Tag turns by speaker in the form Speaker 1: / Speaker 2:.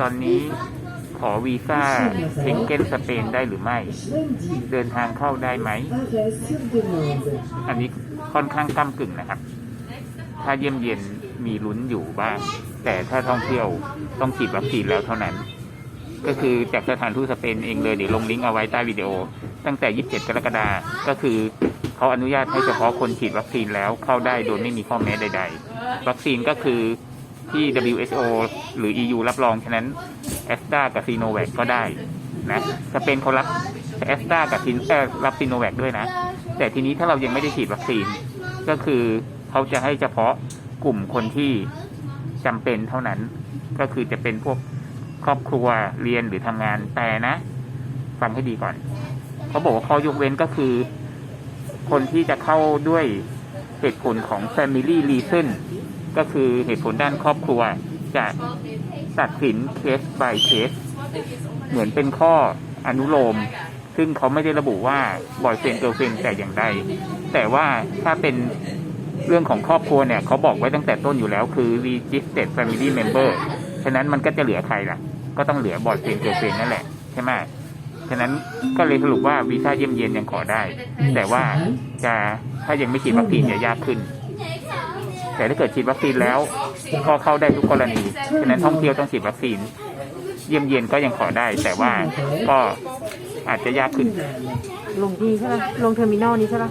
Speaker 1: ตอนนี้ขอวีซ่าเชงเก้นสเปนได้หรือไม่ เดินทางเข้าได้ไหม อันนี้ค่อนข้างก้ากึ่งนะครับ ถ้าเยี่ยมเยียนมีลุ้นอยู่บ้าง แต่ถ้าท่องเที่ยวต้องฉีดวัคซีนแล้วเท่านั้น ก็คือจากสถานทูตสเปนเองเลยเดี๋ยวลงลิงก์เอาไว้ใต้วิดีโอ ตั้งแต่ 27 กรกฎาคมก็คือเขาอนุญาตให้เฉพาะคนฉีดวัคซีนแล้วเข้าได้โดยไม่มีข้อแม้ใด ๆ วัคซีนก็คือ ที่ WHO หรือ EU รับรอง ฉะนั้นแอสตรากับซีโนแวคก็ได้นะสเปนเขารับแอสตรากับซีเออรับซีโนแวคด้วยนะ แต่ทีนี้ถ้าเรายังไม่ได้ฉีดวัคซีน ก็คือเขาจะให้เฉพาะกลุ่มคนที่จำเป็นเท่านั้น ก็คือจะเป็นพวกครอบครัวเรียนหรือทำงานแต่นะ ฟังให้ดีก่อน เขาบอกว่าข้อยกเว้นก็คือ คนที่จะเข้าด้วยเหตุผลของ family reason ก็คือเหตุผลด้านครอบครัวจะตัดสินเคส by เคส เหมือนเป็นข้ออนุโลม ซึ่งเขาไม่ได้ระบุว่าบอยเฟนเกิร์ลเฟนแต่อย่างใดแต่ว่าถ้าเป็นเรื่องของครอบครัวเนี่ยเขาบอกไว้ตั้งแต่ต้นอยู่แล้วคือ registered family member ฉะนั้นมันก็จะเหลือใครล่ะ ก็ต้องเหลือบอยเฟนเกิร์ลเฟนนั่นแหละใช่ไหมฉะนั้นก็เลยสรุปว่าวีซ่าเยี่ยมเยียนยังขอได้ แต่ว่าจะถ้ายังไม่ฉีดวัคซีนจะยากขึ้น แต่ถ้าเกิดฉีดวัคซีนแล้วก็เข้าได้ทุกกรณีฉะนั้นท่องเที่ยวต้องฉีดวัคซีน เยี่ยมเยียนก็ยังขอได้ แต่ว่าก็อาจจะยากขึ้น
Speaker 2: ลงที่ใช่ไหมลงเทอร์มินอลนี้ใช่ไหม